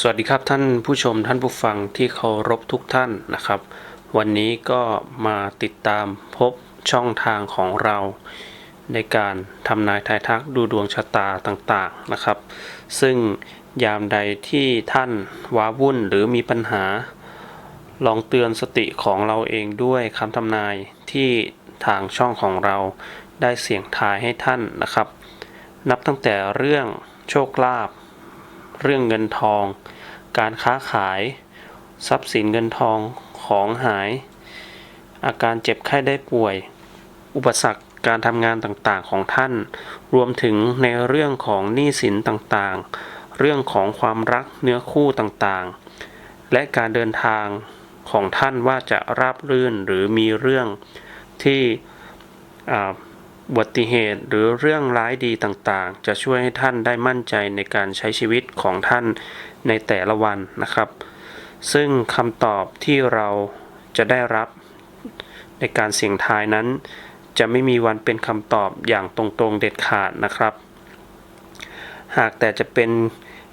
สวัสดีครับท่านผู้ชมท่านผู้ฟังที่เคารพทุกท่านนะครับ วันนี้ก็มาติดตามพบช่องทางของเรา ในการทำนายทายทักดูดวงชะตาต่างๆนะครับ ซึ่งยามใดที่ท่านว้าวุ่นหรือมีปัญหา ลองเตือนสติของเราเองด้วยคำทำนายที่ทางช่องของเราได้เสี่ยงทายให้ท่านนะครับ นับตั้งแต่เรื่องโชคลาภ เรื่องเงินทอง การค้าขาย ทรัพย์สินเงินทองของหาย อาการเจ็บไข้ได้ป่วย อุปสรรคการทำงานต่างๆของท่าน รวมถึงในเรื่องของหนี้สินต่างๆ เรื่องของความรักเนื้อคู่ต่างๆ และการเดินทางของท่านว่าจะราบรื่นหรือมีเรื่องที่ อุบัติเหตุหรือเรื่องร้ายดีต่างๆ จะช่วยให้ท่านได้มั่นใจในการใช้ชีวิตของท่านในแต่ละวันนะครับ ซึ่งคำตอบที่เราจะได้รับในการเสี่ยงทายนั้น จะไม่มีวันเป็นคำตอบอย่างตรงๆเด็ดขาดนะครับ หากแต่จะเป็น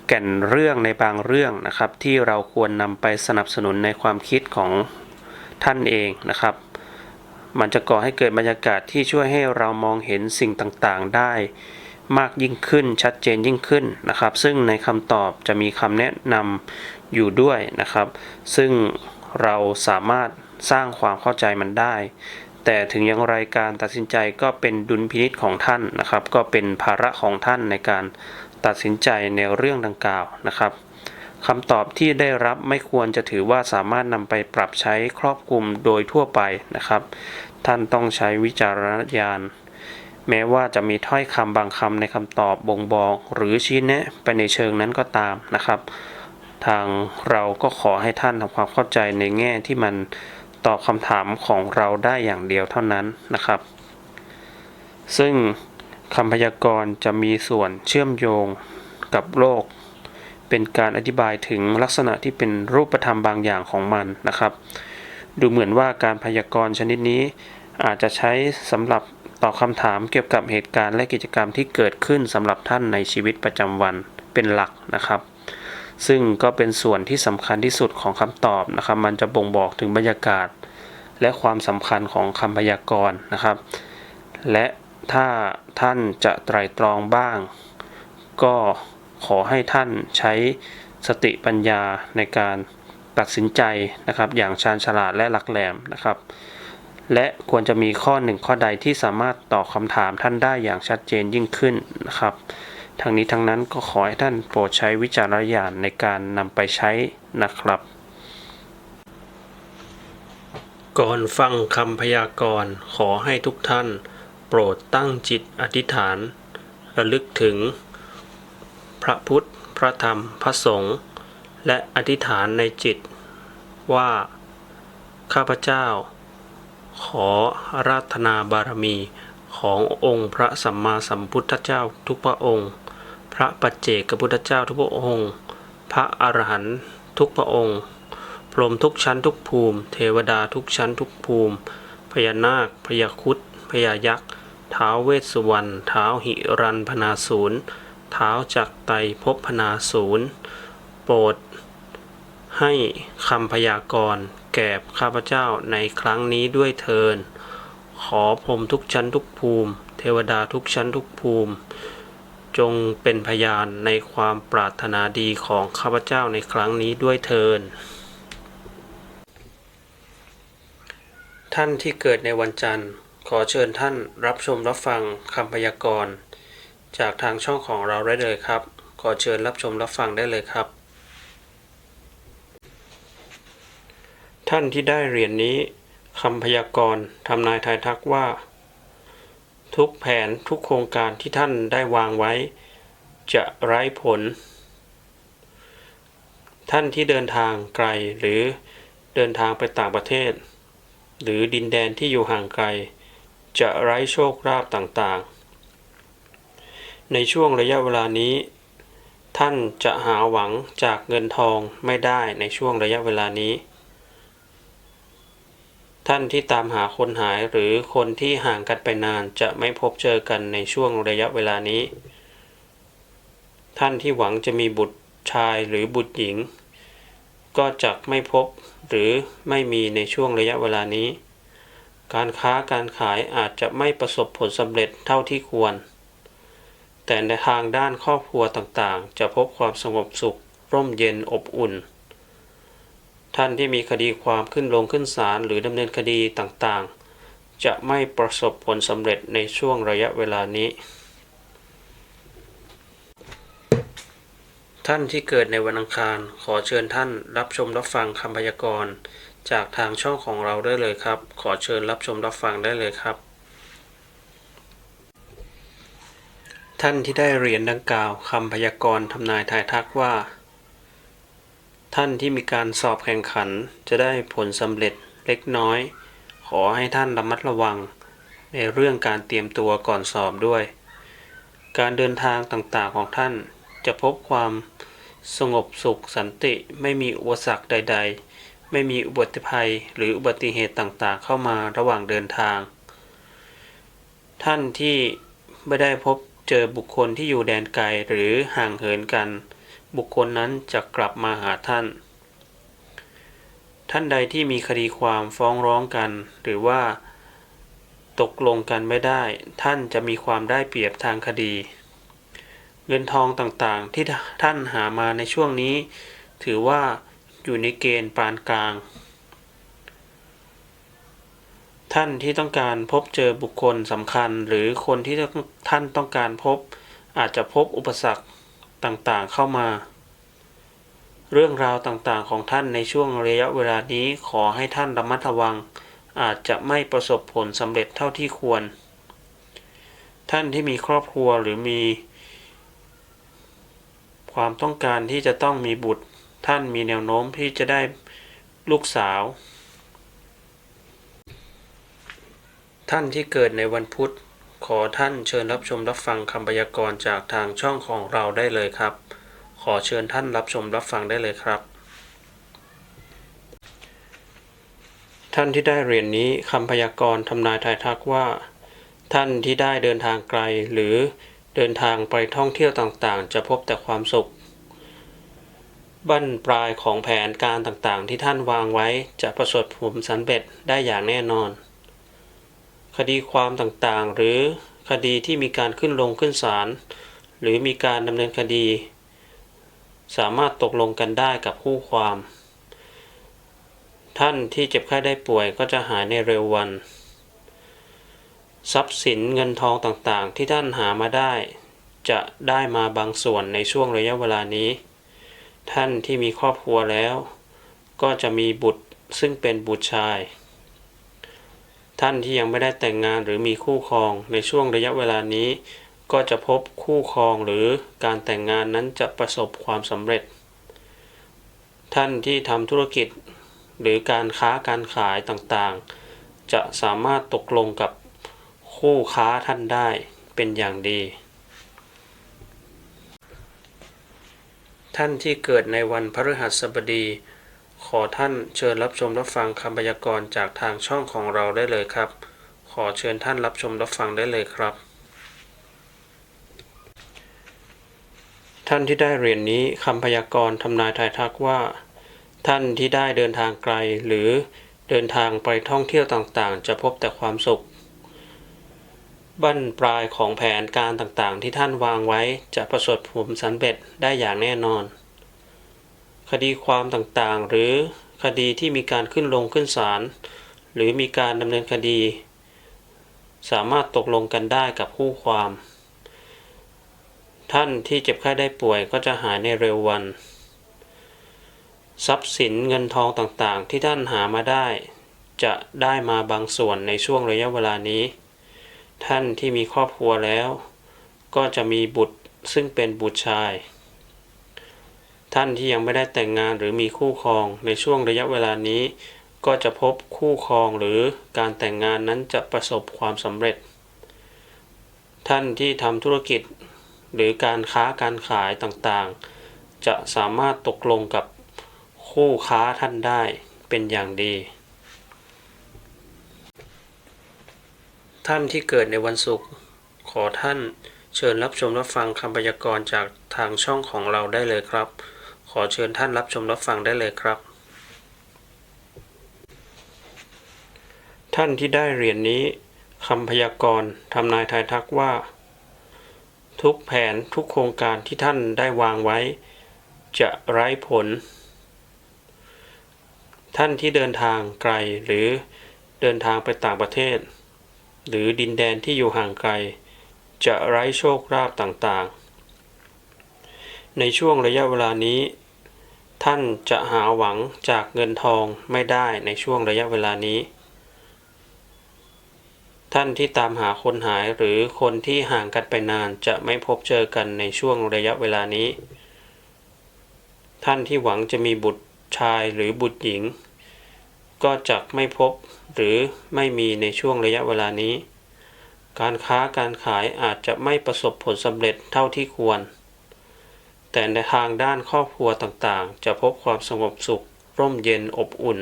แก่นเรื่องในบางเรื่องนะครับ ที่เราควรนำไปสนับสนุนในความคิดของท่านเองนะครับ มันจะก่อให้เกิดบรรยากาศที่ช่วยให้เรามองเห็นสิ่งต่างๆ ได้ มากยิ่งขึ้นชัดเจนยิ่งขึ้นนะครับ ซึ่งในคำตอบจะมีคำแนะนำอยู่ด้วยนะครับ ซึ่งเราสามารถสร้างความเข้าใจมันได้ แต่ถึงอย่างไรการตัดสินใจก็เป็นดุลพินิษของท่านนะครับ ก็เป็นภาระของท่านในการตัดสินใจในเรื่องดังกล่าวนะครับ คำตอบที่ได้รับไม่ควรจะถือว่าสามารถนำไปปรับใช้ครอบคลุมโดยทั่วไปนะครับ ท่านต้องใช้วิจารณญาณ แม้ว่าจะมีถ้อยคำบางคำในคำตอบบ่งบอก หรือชี้แนะไปในเชิงนั้นก็ตามนะครับ ทางเราก็ขอให้ท่านทำความเข้าใจในแง่ที่มันตอบคำถามของเราได้อย่างเดียวเท่านั้นนะครับ ซึ่งคำพยากรณ์จะมีส่วนเชื่อมโยงกับโลก เป็นการอธิบายถึงลักษณะที่เป็นรูปธรรมบางอย่างของมันนะครับ ดูเหมือนว่าการพยากรณ์ชนิดนี้อาจจะใช้สำหรับตอบคำถามเกี่ยวกับเหตุการณ์และกิจกรรมที่เกิดขึ้นสำหรับท่านในชีวิตประจำวันเป็นหลักนะครับ ซึ่งก็เป็นส่วนที่สำคัญที่สุดของคำตอบนะครับ มันจะบ่งบอกถึงบรรยากาศ และความสำคัญของคำพยากรณ์นะครับ และถ้าท่านจะไตรตรองบ้าง ก็ ขอให้ท่านใช้สติปัญญาในการตัดสินใจนะครับ อย่างชาญฉลาดและหลักแหลมนะครับ และควรจะมีข้อหนึ่งข้อใดที่สามารถตอบคำถามท่านได้อย่างชัดเจนยิ่งขึ้นนะครับทั้งนี้ทั้งนั้นก็ขอให้ท่านโปรดใช้วิจารณญาณในการนำไปใช้นะครับ ก่อนฟังคำพยากรณ์ขอให้ทุกท่าน โปรดตั้งจิตอธิษฐาน ระลึกถึง พระพุทธ พระธรรม พระสงฆ์ และอธิษฐานในจิต ว่า ข้าพเจ้า ขออาราธนาบารมีขององค์พระสัมมาสัมพุทธเจ้าทุกพระองค์ พระปัจเจกพุทธเจ้าทุกพระองค์ พระอรหันต์ทุกพระองค์ พรหมทุกชั้นทุกภูมิ เทวดาทุกชั้นทุกภูมิ พญานาค พญาครุดพญายักษ์ ท้าวเวสสุวรรณ ท้าวหิรันพนาศูนย์ ท้าจักไตรภพนาศูนย์โปรด ให้คำพยากรณ์แก่ข้าพเจ้าในครั้งนี้ด้วยเทิน ขอพรหมทุกชั้นทุกภูมิ เทวดาทุกชั้นทุกภูมิ จงเป็นพยานในความปรารถนาดีของข้าพเจ้าในครั้งนี้ด้วยเทิน ท่านที่เกิดในวันจันทร์ ขอเชิญท่านรับชมรับฟังคำพยากรณ์ จากทางช่องของเราได้เลยครับ ขอเชิญรับชมรับฟังได้เลยครับ ท่านที่ได้เหรียญนนี้คำพยากรณ์ทำนายทายทักว่า ทุกแผนทุกโครงการที่ท่านได้วางไว้ จะไร้ผล ท่านที่เดินทางไกลหรือเดินทางไปต่างประเทศ หรือดินแดนที่อยู่ห่างไกล จะไร้โชคลาภต่างๆ ในช่วงระยะเวลานี้ ท่านจะหาหวังจากเงินทองไม่ได้ในช่วงระยะเวลานี้ ท่านที่ตามหาคนหายหรือคนที่ห่างกันไปนานจะไม่พบเจอกันในช่วงระยะเวลานี้ ท่านที่หวังจะมีบุตรชายหรือบุตรหญิง ก็จะไม่พบหรือไม่มีในช่วงระยะเวลานี้ การค้าการขายอาจจะไม่ประสบผลสำเร็จเท่าที่ควร แต่ในทางด้านครอบครัวต่างๆ จะพบความสงบสุข ร่มเย็นอบอุ่น ท่านที่มีคดีความขึ้นลงขึ้นศาลหรือดำเนินคดีต่างๆ จะไม่ประสบผลสำเร็จในช่วงระยะเวลานี้ ท่านที่เกิดในวันอังคารขอเชิญท่านรับชมรับฟังคำพยากรณ์จากทางช่องของเราได้เลยครับ ขอเชิญรับชมรับฟังได้เลยครับ ท่านที่ได้เรียนดังกล่าวคำพยากรณ์ทำนายทายทักว่า ท่านที่มีการสอบแข่งขันจะได้ผลสำเร็จเล็กน้อย ขอให้ท่านระมัดระวัง ในเรื่องการเตรียมตัวก่อนสอบด้วย การเดินทางต่างๆของท่านจะพบความสงบสุขสันติไม่มีอุปสรรคใด ๆ ไม่มีอุบัติภัยหรืออุบัติเหตุต่างๆ เข้ามาระหว่างเดินทาง ท่านที่ไม่ได้พบ เจอบุคคลที่อยู่แดนไกลหรือห่างเหินกัน บุคคลนั้นจะกลับมาหาท่าน ท่านใดที่มีคดีความฟ้องร้องกัน หรือว่า ตกลงกันไม่ได้ ท่านจะมีความได้เปรียบทางคดี เงินทองต่างๆที่ท่านหามาในช่วงนี้ ถือว่าอยู่ในเกณฑ์ปานกลาง ท่านที่ต้องการพบเจอบุคคลสำคัญ หรือคนที่ท่านต้องการพบ อาจจะพบอุปสรรคต่างๆเข้ามา เรื่องราวต่างๆของท่านในช่วงระยะเวลานี้ขอให้ท่านระมัดระวัง อาจจะไม่ประสบผลสำเร็จเท่าที่ควร ท่านที่มีครอบครัวหรือมี ความต้องการที่จะต้องมีบุตร ท่านมีแนวโน้มที่จะได้ลูกสาว ท่านที่เกิดในวันพุธ ขอท่านเชิญรับชมรับฟังคำพยากรณ์จากทางช่องของเราได้เลยครับ ขอเชิญท่านรับชมรับฟังได้เลยครับ ท่านที่ได้เรียนนี้คำพยากรณ์ทำนายทายทักว่า ท่านที่ได้เดินทางไกลหรือเดินทางไปท่องเที่ยวต่างๆ จะพบแต่ความสุข บั้นปลายของแผนการต่างๆ ที่ท่านวางไว้จะประสบผลสำเร็จได้อย่างแน่นอน ดีความต่างๆ หรือคดีที่มีการขึ้นลงขึ้นศาลหรือมีการดำเนินคดี สามารถตกลงกันได้กับคู่ความ ท่านที่เจ็บไข้ได้ป่วยก็จะหายในเร็ววัน ทรัพย์สินเงินทองต่างๆ ที่ท่านหามาได้ จะได้มาบางส่วนในช่วงระยะเวลานี้ ท่านที่มีครอบครัวแล้ว ก็จะมีบุตรซึ่งเป็นบุตรชาย ท่านที่ยังไม่ได้แต่งงานหรือมีคู่ครองในช่วงระยะเวลานี้ ก็จะพบคู่ครองหรือการแต่งงานนั้นจะประสบความสำเร็จ ท่านที่ทำธุรกิจหรือการค้าการขายต่างๆ จะสามารถตกลงกับคู่ค้าท่านได้เป็นอย่างดี ท่านที่เกิดในวันพฤหัสบดี ขอท่านเชิญรับชมรับฟังคำพยากรณ์จากทางช่องของเราได้เลยครับ ขอเชิญท่านรับชมรับฟังได้เลยครับ ท่านที่ได้เรียนนี้คำพยากรณ์ทำนายทายทักว่า ท่านที่ได้เดินทางไกลหรือเดินทางไปท่องเที่ยวต่างๆ จะพบแต่ความสุข บั้นปลายของแผนการต่างๆ ที่ท่านวางไว้จะประสบผลสำเร็จได้อย่างแน่นอน คดีความต่างๆ หรือคดีที่มีการขึ้นลงขึ้นศาลหรือมีการดำเนินคดี สามารถตกลงกันได้กับคู่ความ ท่านที่เจ็บไข้ได้ป่วยก็จะหายในเร็ววัน ทรัพย์สินเงินทองต่างๆ ที่ท่านหามาได้ จะได้มาบางส่วนในช่วงระยะเวลานี้ ท่านที่มีครอบครัวแล้ว ก็จะมีบุตรซึ่งเป็นบุตรชาย ท่านที่ยังไม่ได้แต่งงานหรือมีคู่ครองในช่วงระยะเวลานี้ ก็จะพบคู่ครองหรือการแต่งงานนั้นจะประสบความสำเร็จ ท่านที่ทำธุรกิจ หรือการค้าการขายต่างๆ จะสามารถตกลงกับคู่ค้าท่านได้เป็นอย่างดี ท่านที่เกิดในวันศุกร์ขอท่านเชิญรับชมรับฟังคำพยากรณ์จากทางช่องของเราได้เลยครับ ขอเชิญท่านรับชมรับฟังได้เลยครับ ท่านที่ได้เหรียญนนี้คำพยากรณ์ทำนายทายทักว่า ทุกแผนทุกโครงการที่ท่านได้วางไว้ จะไร้ผล ท่านที่เดินทางไกลหรือเดินทางไปต่างประเทศ หรือดินแดนที่อยู่ห่างไกล จะไร้โชคลาภต่างๆ ในช่วงระยะเวลานี้ ท่านจะหาหวังจากเงินทองไม่ได้ในช่วงระยะเวลานี้ ท่านที่ตามหาคนหายหรือคนที่ห่างกันไปนานจะไม่พบเจอกันในช่วงระยะเวลานี้ ท่านที่หวังจะมีบุตรชายหรือบุตรหญิง ก็จะไม่พบหรือไม่มีในช่วงระยะเวลานี้ การค้าการขายอาจจะไม่ประสบผลสำเร็จเท่าที่ควร แต่ในทางด้านครอบครัวต่างๆ จะพบความสงบสุข ร่มเย็นอบอุ่น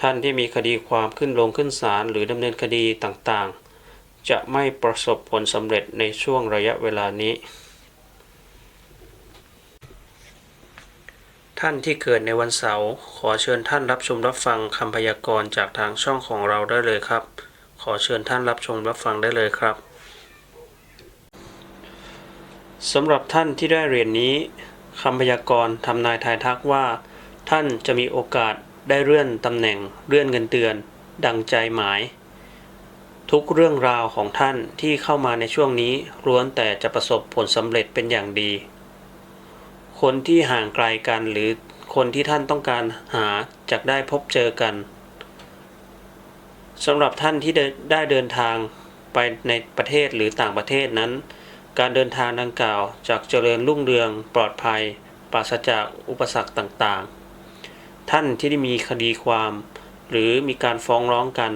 ท่านที่มีคดีความขึ้นลงขึ้นศาลหรือดำเนินคดีต่างๆ จะไม่ประสบผลสำเร็จในช่วงระยะเวลานี้ ท่านที่เกิดในวันเสาร์ขอเชิญท่านรับชมรับฟังคำพยากรณ์จากทางช่องของเราได้เลยครับ ขอเชิญท่านรับชมรับฟังได้เลยครับ สำหรับท่านที่ได้เรียนนี้คำพยากรณ์ทำนายทายทักว่า ท่านจะมีโอกาสได้เลื่อนตำแหน่งเลื่อนเงินเดือน ดังใจหมาย ทุกเรื่องราวของท่านที่เข้ามาในช่วงนี้ล้วนแต่จะประสบผลสำเร็จเป็นอย่างดี คนที่ห่างไกลกันหรือคนที่ท่านต้องการหาจะได้พบเจอกันสำหรับท่านที่ได้ได้เดินทางไปในประเทศหรือต่างประเทศนั้น การเดินทางดังกล่าวจากเจริญรุ่งเรืองปลอดภัย ปราศจากอุปสรรคต่างๆ ท่านที่ได้มีคดีความ หรือมีการฟ้องร้องกัน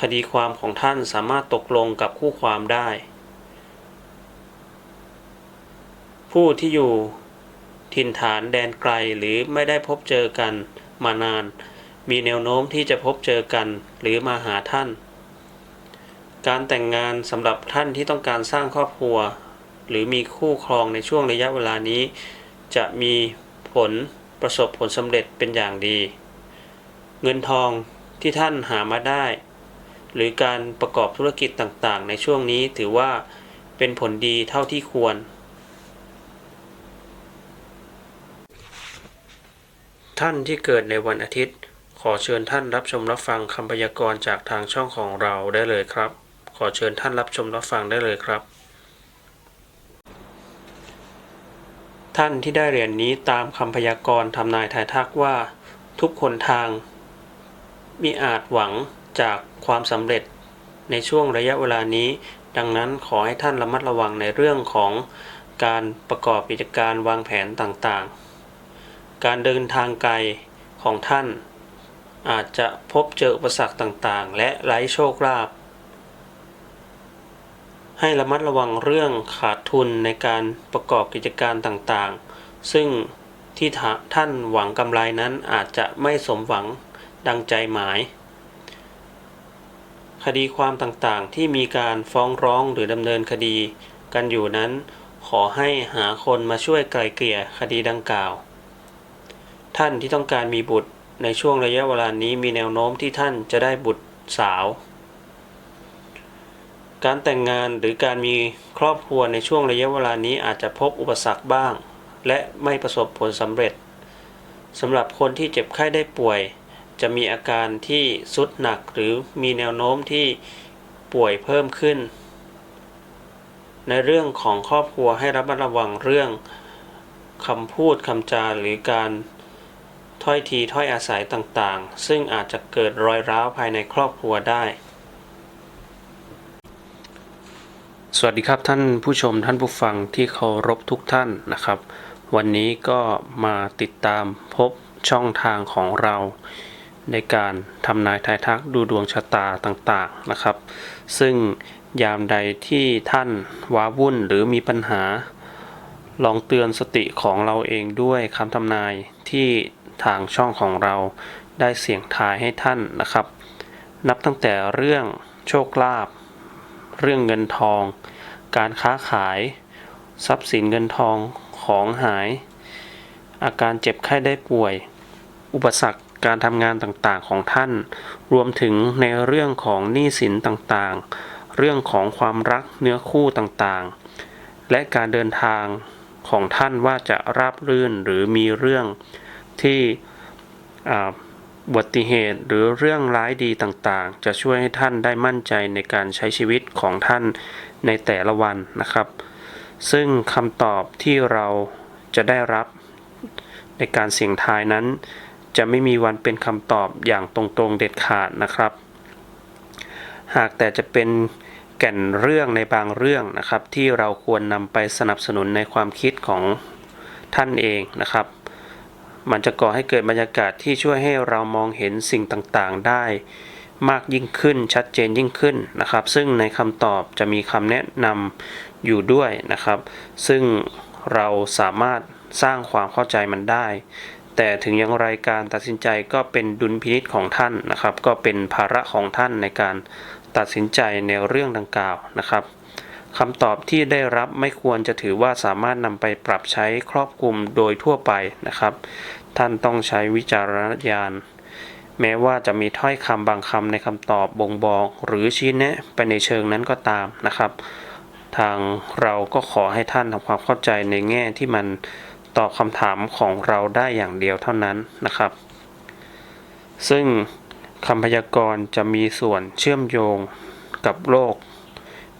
คดีความของท่านสามารถตกลงกับคู่ความได้ ผู้ที่อยู่ถิ่นฐานแดนไกลหรือไม่ได้พบเจอกันมานาน มีแนวโน้มที่จะพบเจอกันหรือมาหาท่าน การแต่งงานสำหรับท่านที่ต้องการสร้างครอบครัว หรือมีคู่ครองในช่วงระยะเวลานี้ จะมีผลประสบผลสำเร็จเป็นอย่างดี เงินทองที่ท่านหามาได้ หรือการประกอบธุรกิจต่างๆ ในช่วงนี้ถือว่าเป็นผลดีเท่าที่ควร ท่านที่เกิดในวันอาทิตย์ ขอเชิญท่านรับชมรับฟังคำพยากรณ์จากทางช่องของเราได้เลยครับ ขอเชิญท่านรับชมรับฟังได้เลยครับ ท่านที่ได้เหรียญนนี้ตามคำพยากรณ์ทำนายทายทักว่า ทุกคนทางมีอาจหวังจากความสำเร็จในช่วงระยะเวลานี้ ดังนั้นขอให้ท่านระมัดระวังในเรื่องของการประกอบกิจการวางแผนต่างๆ การเดินทางไกลของท่าน อาจจะพบเจออุปสรรคต่างๆ และไร้โชคลาภ ให้ระมัดระวังเรื่องขาดทุนในการประกอบกิจการต่างๆ ซึ่งที่ท่านหวังกำไรนั้นอาจจะไม่สมหวังดังใจหมาย คดีความต่างๆ ที่มีการฟ้องร้องหรือดำเนินคดีกันอยู่นั้น ขอให้หาคนมาช่วยไกลเกลี่ยคดีดังกล่าว ท่านที่ต้องการมีบุตรในช่วงระยะเวลานี้มีแนวโน้มที่ท่านจะได้บุตรสาว การแต่งงานหรือการมีครอบครัวในช่วงระยะเวลานี้อาจจะพบอุปสรรคบ้าง และไม่ประสบผลสำเร็จสำหรับคนที่เจ็บไข้ได้ป่วย จะมีอาการที่สุดหนักหรือมีแนวโน้มที่ป่วยเพิ่มขึ้น ในเรื่องของครอบครัวให้ระมัดระวังเรื่องคำพูดคำจาหรือการถ้อยทีถ้อยอาศัยต่างๆ ซึ่งอาจจะเกิดรอยร้าวภายในครอบครัวได้ สวัสดีครับท่านผู้ชมท่านผู้ฟังที่เคารพทุกท่านนะครับ วันนี้ก็มาติดตามพบช่องทางของเรา ในการทำนายทายทักดูดวงชะตาต่างๆนะครับ ซึ่งยามใดที่ท่านว้าวุ่นหรือมีปัญหา ลองเตือนสติของเราเองด้วยคำทำนายที่ทางช่องของเราได้เสี่ยงทายให้ท่านนะครับ นับตั้งแต่เรื่องโชคลาภ เรื่องเงินทอง การค้าขาย ทรัพย์สินเงินทองของหาย อาการเจ็บไข้ได้ป่วย อุปสรรคการทำงานต่างๆของท่าน รวมถึงในเรื่องของหนี้สินต่างๆ เรื่องของความรักเนื้อคู่ต่างๆ และการเดินทางของท่านว่าจะราบรื่นหรือมีเรื่องที่อ่า บัติเหตุหรือเรื่องร้ายดีต่างๆ จะช่วยให้ท่านได้มั่นใจในการใช้ชีวิตของท่านในแต่ละวันนะครับ ซึ่งคำตอบที่เราจะได้รับในการเสี่ยงทายนั้น จะไม่มีวันเป็นคำตอบอย่างตรงๆเด็ดขาดนะครับ หากแต่จะเป็นแก่นเรื่องในบางเรื่องนะครับ ที่เราควรนำไปสนับสนุนในความคิดของท่านเองนะครับ มันจะก่อให้เกิดบรรยากาศที่ช่วยให้เรามองเห็นสิ่งต่างๆได้ มากยิ่งขึ้นชัดเจนยิ่งขึ้นนะครับ ซึ่งในคำตอบจะมีคำแนะนำอยู่ด้วยนะครับ ซึ่งเราสามารถสร้างความเข้าใจมันได้ แต่ถึงอย่างไรการตัดสินใจก็เป็นดุลพินิจของท่านนะครับ ก็เป็นภาระของท่านในการตัดสินใจในเรื่องดังกล่าวนะครับ คำตอบที่ได้รับไม่ควรจะถือว่าสามารถนำไปปรับใช้ครอบคลุมโดยทั่วไปนะครับ ท่านต้องใช้วิจารณญาณ แม้ว่าจะมีถ้อยคำบางคำในคำตอบบ่งบอกหรือชี้แนะไปในเชิงนั้นก็ตามนะครับ ทางเราก็ขอให้ท่านทำความเข้าใจในแง่ที่มันตอบคำถามของเราได้อย่างเดียวเท่านั้นนะครับ ซึ่งคำพยากรณ์จะมีส่วนเชื่อมโยงกับโลก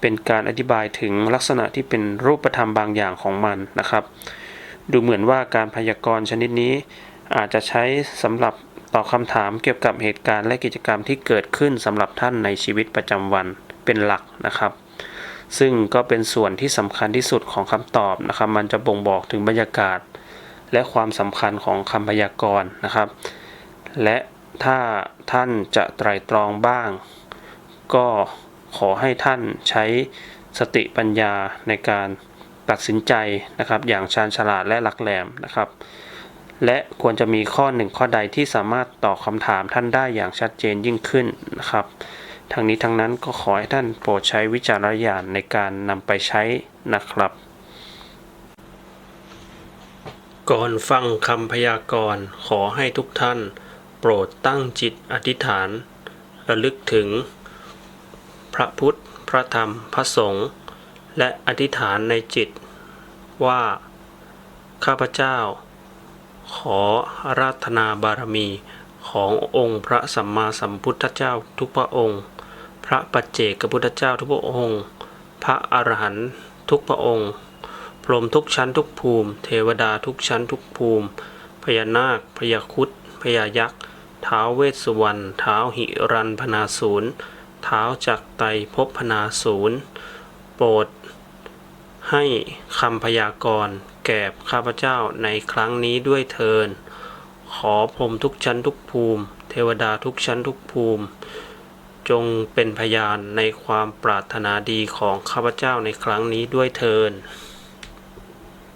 เป็นการอธิบายถึงลักษณะที่เป็นรูปธรรมบางอย่างของมันนะครับ ดูเหมือนว่าการพยากรณ์ชนิดนี้ อาจจะใช้สำหรับตอบคำถามเกี่ยวกับเหตุการณ์และกิจกรรมที่เกิดขึ้นสำหรับท่านในชีวิตประจำวันเป็นหลักนะครับ ซึ่งก็เป็นส่วนที่สำคัญที่สุดของคำตอบนะครับ มันจะบ่งบอกถึงบรรยากาศ และความสำคัญของคำพยากรณ์นะครับ และถ้าท่านจะไตรตรองบ้าง ก็ ขอให้ท่านใช้สติปัญญาในการตัดสินใจนะครับ อย่างชาญฉลาดและหลักแหลมนะครับ และควรจะมีข้อหนึ่งข้อใดที่สามารถตอบคำถามท่านได้อย่างชัดเจนยิ่งขึ้นนะครับ ทั้งนี้ทั้งนั้นก็ขอให้ท่านโปรดใช้วิจารณญาณในการนำไปใช้นะครับ ก่อนฟังคำพยากรณ์ขอให้ทุกท่าน โปรดตั้งจิตอธิษฐาน ระลึกถึง พระพุทธ พระธรรม พระสงฆ์ และอธิษฐานในจิต ว่า ข้าพเจ้า ขออาราธนาบารมีขององค์พระสัมมาสัมพุทธเจ้าทุกพระองค์ พระปัจเจกพุทธเจ้าทุกพระองค์ พระอรหันต์ทุกพระองค์ พรหมทุกชั้นทุกภูมิ เทวดาทุกชั้นทุกภูมิ พญานาค พญาคุดพญายักษ์ ท้าวเวสสุวรรณ ท้าวหิรันพนาศูนย์ ท้าวจักรไตพบพนาศูนย์โปรด ให้คำพยากรณ์แก่ข้าพเจ้าในครั้งนี้ด้วยเทิน ขอพรมทุกชั้นทุกภูมิ เทวดาทุกชั้นทุกภูมิ จงเป็นพยานในความปรารถนาดีของข้าพเจ้าในครั้งนี้ด้วยเทิน